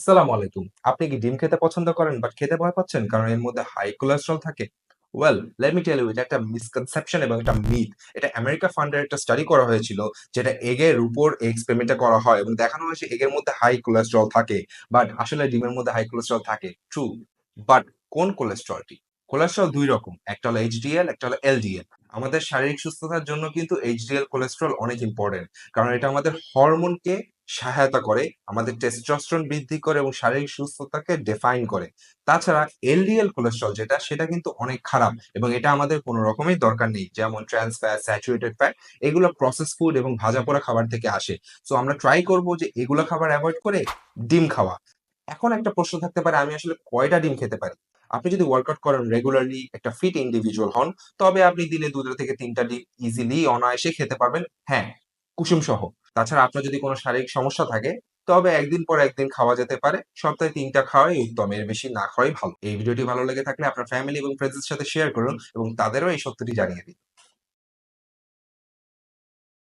আসসালামু আলাইকুম। আপনি কি ডিম খেতে পছন্দ করেন বাট খেতে ভয় পাচ্ছেন কারণ এর মধ্যে হাই কোলেস্ট্রল থাকে? Well let me tell you এটা একটা মিসকনসেপশন এবং একটা মিথ। এটা আমেরিকা ফান্ডের একটা স্টাডি করা হয়েছিল যেটা এগের উপর এই এক্সপেরিমেন্টটা করা হয় এবং দেখানো হয়েছে এগের মধ্যে হাই কোলেস্ট্রল থাকে। বাট আসলে ডিমের মধ্যে হাই কোলেস্ট্রল থাকে। ট্রু। বাট কোন কোলেস্টেরলটি? কোলেস্টেরল ২ রকম। একটা হলো এইচডিএল, একটা হলো এলডিএল। আমাদের শারীরিক সুস্থতার জন্য কিন্তু এইচডিএল কোলেস্ট্রল অনেক ইম্পর্টেন্ট কারণ এটা আমাদের হরমোনকে সহায়তা করে, আমাদের টেস্টোস্টেরন বৃদ্ধি করে এবং শারীরিক সুস্থতাকে ডিফাইন করে। তাছাড়া এলডিএল কোলেস্টেরল যেটা সেটা কিন্তু অনেক খারাপ এবং এটা আমাদের কোনো রকমের দরকার নেই। যেমন ট্রান্স ফ্যাট, স্যাচুরেটেড ফ্যাট এগুলো প্রসেস ফুড এবং ভাজা ভাজাপোড়া খাবার থেকে আসে। সো আমরা ট্রাই করব যে এগুলো খাবার অ্যাভয়েড করে ডিম খাওয়া। এখন একটা প্রশ্ন থাকতে পারে আমি আসলে কয়টা ডিম খেতে পারি? আপনি যদি ওয়ার্কআউট করেন রেগুলারলি একটা ফিট ইন্ডিভিজুয়াল হন, তবে আপনি দিনে দুটো থেকে ৩ টা ডিম ইজিলি অনায়াসে খেতে পারবেন। হ্যাঁ, কুসুম সহ। তাছাড়া আপনার যদি কোনো শারীরিক সমস্যা থাকে, তবে একদিন পর একদিন খাওয়া যেতে পারে। সপ্তাহে তিনটা খাওয়াই উত্তম। এর বেশি না খাওয়াই ভালো। এই ভিডিওটি ভালো লেগে থাকলে আপনার ফ্যামিলি এবং ফ্রেন্ডস এর সাথে শেয়ার করুন এবং তাদেরও এই সত্যটি জানিয়ে দিন।